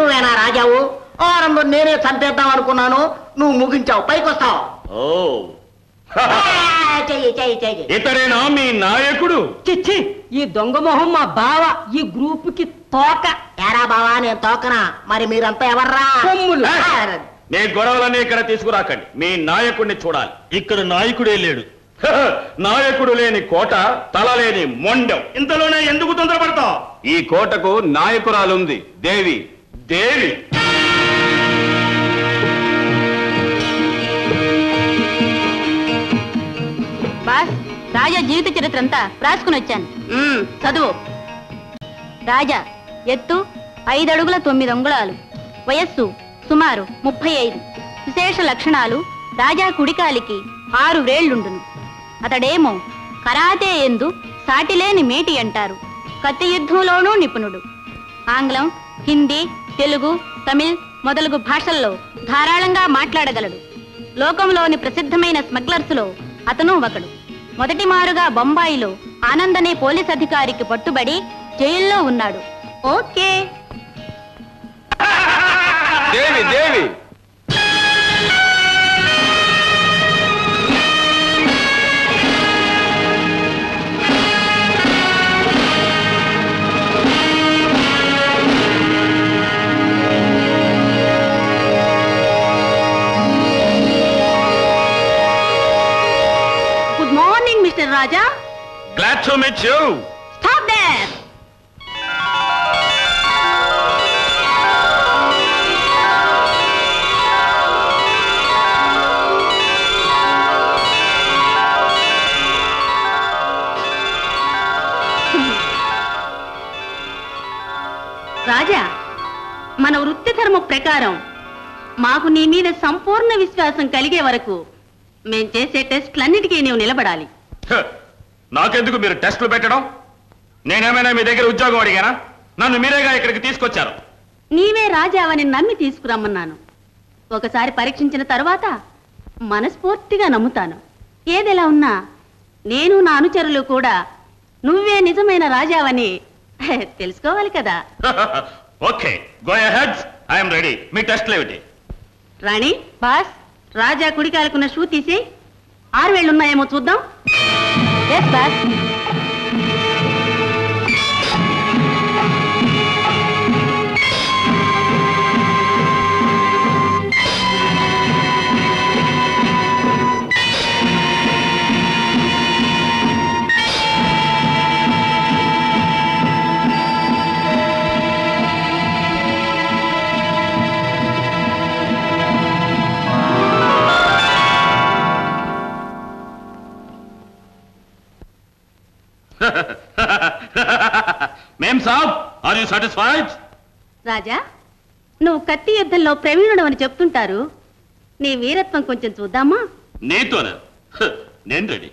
నువ్వేనా రాజావు? ఆనందం నేనే చంపేద్దాం అనుకున్నాను. నువ్వు ముగించావు. పైకి వస్తావు ఓ చెయ్యి చెయ్యి చెయ్యి. ఇతడేనా మీ నాయకుడు? చిచ్చి ఈ దొంగ మొహం మా బావ ఈ గ్రూప్కి తోక. ఎరా బావా నేను తోకనా? మరి మీరంతా ఎవర్రా? కొమ్ములు. ఆ, నీ గొడవలన్నీ ఇక్కడ తీసుకురాకండి. మీ నాయకుడిని చూడాలి. ఇక్కడ నాయకుడే లేడు. నాయకుడు లేని కోట తల లేని మొండెం. ఇంతలోనే ఎందుకు తొందరపడతావు? ఈ కోటకు నాయకురాలుంది దేవి. దేవి. బాస్ రాజా జీవిత చరిత్ర అంతా రాసుకుని వచ్చాను. మ్మ్, చదువు. రాజా ఎత్తు ఐదు అడుగుల తొమ్మిది అంగుళాలు. వయస్సు సుమారు ముప్పై ఐదు. విశేష లక్షణాలు రాజా కుడికాలికి ఆరు వేళ్ళుండును అతడేమో కరాతే ఎందు సాటిలేని మేటి అంటారు. కత్తి యుద్ధంలోనూ నిపుణుడు. ఆంగ్లం హిందీ తెలుగు తమిళ్ మొదలగు భాషల్లో ధారాళంగా మాట్లాడగలడు. లోకంలోని ప్రసిద్ధమైన స్మగ్లర్స్లో అతను ఒకడు. మొదటి మారుగా బొంబాయిలో ఆనంద్ అనే పోలీస్ అధికారికి పట్టుబడి జైల్లో ఉన్నాడు. Okay. Devi Devi! Mister Raja? Glad to meet you stop there Raja మన వృత్తి ధర్మం ప్రకారం మాకు నీ మీద సంపూర్ణ విశ్వాసం కలిగే వరకు మేం చేసే టెస్ట్లన్నిటికీ నీవు నిలబడాలి. నాకెందుకు మీరు టెస్టులు పెట్టడం? నేనేమైనా మీ దగ్గర ఉద్యోగం అడిగానా? నన్ను మీరేగా ఇక్కడికి తీసుకొచ్చారు? నీవే రాజావని నమ్మి తీసుకురమ్మన్నాను. ఒకసారి పరీక్షించిన తరువాత మనస్ఫూర్తిగా నమ్ముతాను. ఏదెలా ఉన్నా నేను నా అనుచరులు కూడా నువ్వే నిజమైన రాజావని తెలుసుకోవాలి కదా. Okay go ahead. I'm ready. మీ టెస్ట్లు ఏమిటి? రాణి బాస్ రాజా కుడికాలకున్న షూ తీసి ఆరు వేళ్ళు ఉన్నాయేమో చూద్దాం. ఎస్ బాస్ మేం సాబ్ ఆర్ యూ సాటిస్ఫైడ్ రాజా నువ్వు కత్తి యుద్ధంలో ప్రవీణుడు అని చెప్తుంటారు. నీ వీరత్వం కొంచెం చూద్దామా? నీతోనే? నేను రెడీ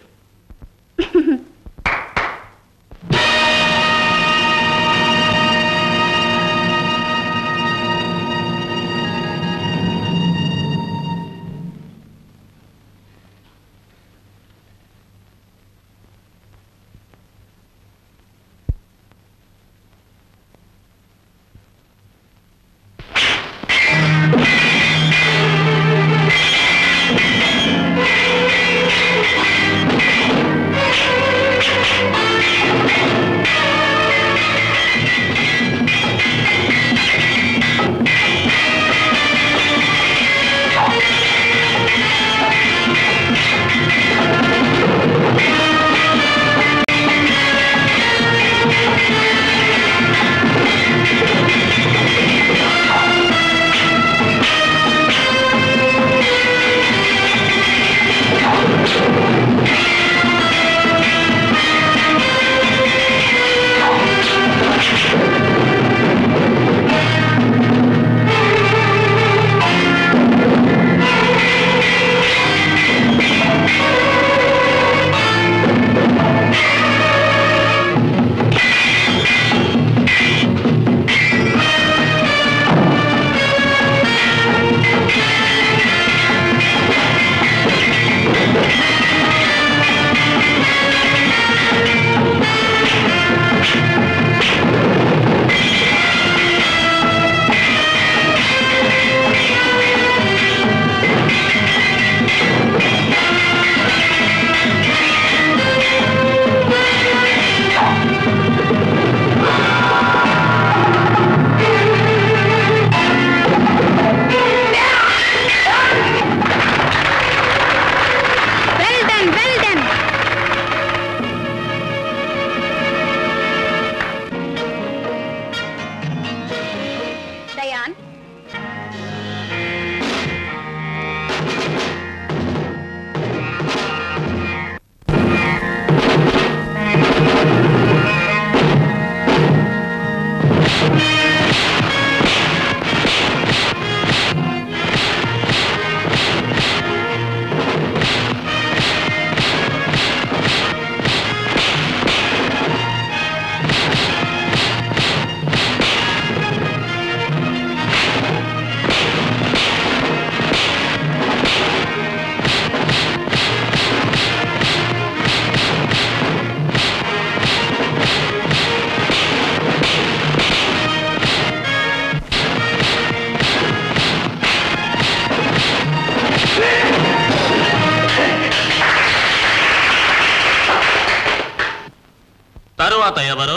తరువాత ఎవరు